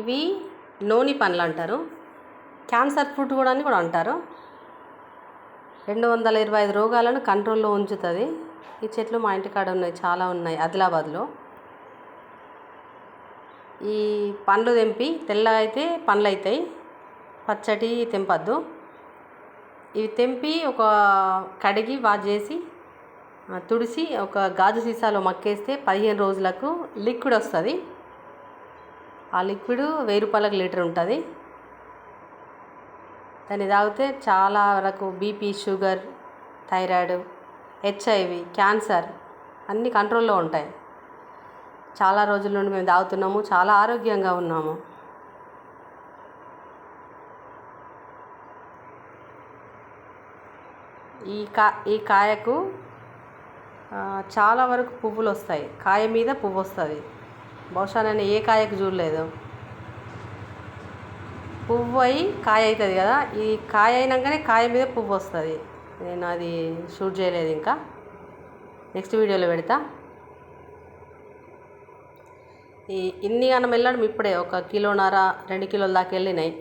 ఇవి నోని పండ్లు అంటారు. క్యాన్సర్ ఫ్రూట్ కూడా అని కూడా అంటారు. రెండు వందల ఇరవై ఐదు రోగాలను కంట్రోల్లో ఉంచుతుంది. ఈ చెట్లు మా ఇంటికాడ ఉన్నాయి చాలా ఉన్నాయి ఆదిలాబాద్లో. ఈ పండ్లు తెంపి తెల్ల అయితే పండ్లు అవుతాయి పచ్చటి తెంపద్దు. ఇవి తెంపి ఒక కడిగి వాష్ చేసి తుడిసి ఒక గాజు సీసాలో మక్కేస్తే పదిహేను రోజులకు లిక్విడ్ వస్తుంది. ఆ లిక్విడ్ వెయ్యి రూపాయలకు లీటర్ ఉంటుంది. దాన్ని తాగితే చాలా వరకు BP sugar thyroid HIV cancer అన్నీ కంట్రోల్లో ఉంటాయి. చాలా రోజుల నుండి మేము తాగుతున్నాము చాలా ఆరోగ్యంగా ఉన్నాము. ఈ కా ఈ కాయకు చాలా వరకు పువ్వులు వస్తాయి. కాయ మీద పువ్వు వస్తుంది. బహుశా నేను ఏ కాయకు చూడలేదు. పువ్వు అయి కాయ అవుతుంది కదా ఈ కాయ అయినాకనే కాయ మీద పువ్వు వస్తుంది. నేను అది షూట్ చేయలేదు ఇంకా. నెక్స్ట్ వీడియోలో పెడతా. ఈ ఇన్ని అన్నం వెళ్ళడం ఇప్పుడే ఒక కిలోన్నర రెండు కిలోల దాకా వెళ్ళినాయి.